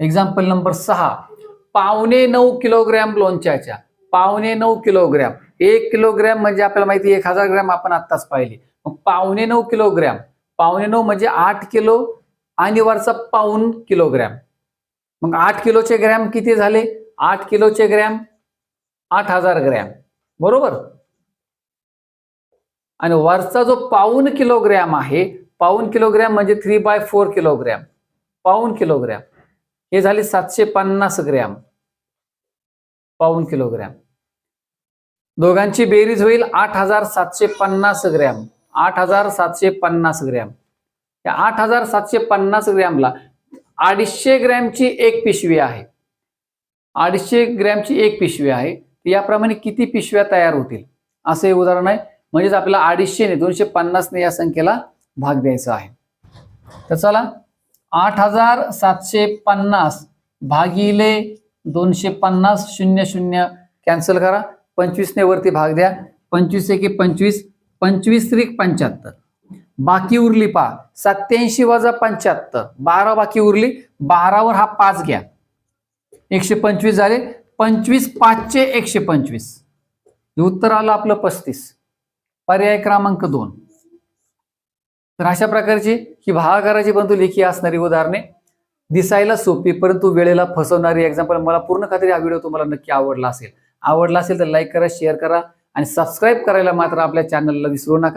Example number सहा. पावणे नऊ किलोग्रॅम लोणच्याच्या. पावणे नऊ किलोग्रॅम एक किलोग्रॅम म्हणजे आपल्याला माहिती एक हजार ग्रॅम आपण आत्ताच पाहिले. मग पावणे नऊ किलोग्रॅम पावणे नऊ म्हणजे आठ किलो आणि वरचा पाऊन किलोग्रॅम मग आठ किलोचे ग्रॅम किती झाले? आठ किलोचे ग्रॅम आठ हजार ग्रॅम. बरोबर? आणि वरचा जो पाऊन किलोग्रॅम आहे पाऊन किलोग्रॅम म्हणजे थ्री बाय फोर किलोग्रॅम पाऊन किलोग्रॅम हे झाले सातशे पन्नास ग्रॅम. पाऊन किलोग्रॅम. दोघांची बेरीज होईल आठ हजार सातशे पन्नास ग्रॅम. आठ हजार सातशे पन्नास ग्रॅम. या आठ हजार सातशे पन्नास ग्रॅमला अडीचशे ग्रॅमची एक पिशवी आहे. अडीचशे ग्रॅमची एक पिशवी आहे. याप्रमाणे किती पिशव्या तयार होतील? असं हे उदाहरण आहे. म्हणजेच आपल्याला अडीचशेने दोनशे पन्नासने या संख्येला भाग द्यायचा आहे. तर चला आठ हजार सातशे पन्नास भागिले दोनशे पन्नास शून्य शून्य. कॅन्सल करा. पंचवीसने वरती भाग द्या. पंचवीस एके पंचवीस. पंचवीस त्रिक पंच्याहत्तर. बाकी उरली पहा. सत्याऐंशी वजा पंच्याहत्तर. बारा बाकी उरली. बारावर हा पाच घ्या. एकशे पंचवीस झाले. पंचवीस पाचशे एकशे पंचवीस. हे उत्तर आलं आपलं पस्तीस. पर्याय क्रमांक दोन. तर अशा प्रकारची ही भागाकाराची परंतु लेखी असणारी उदाहरणे. दिसायला सोपी परंतु वेळेला फसवणारी एक्झाम्पल मला पूर्ण खात्री हा व्हिडिओ तुम्हाला नक्की आवडला असेल. आवडला असेल तर लाईक करा शेअर करा आणि सबस्क्राईब करायला मात्र आपल्या चॅनलला विसरू नका.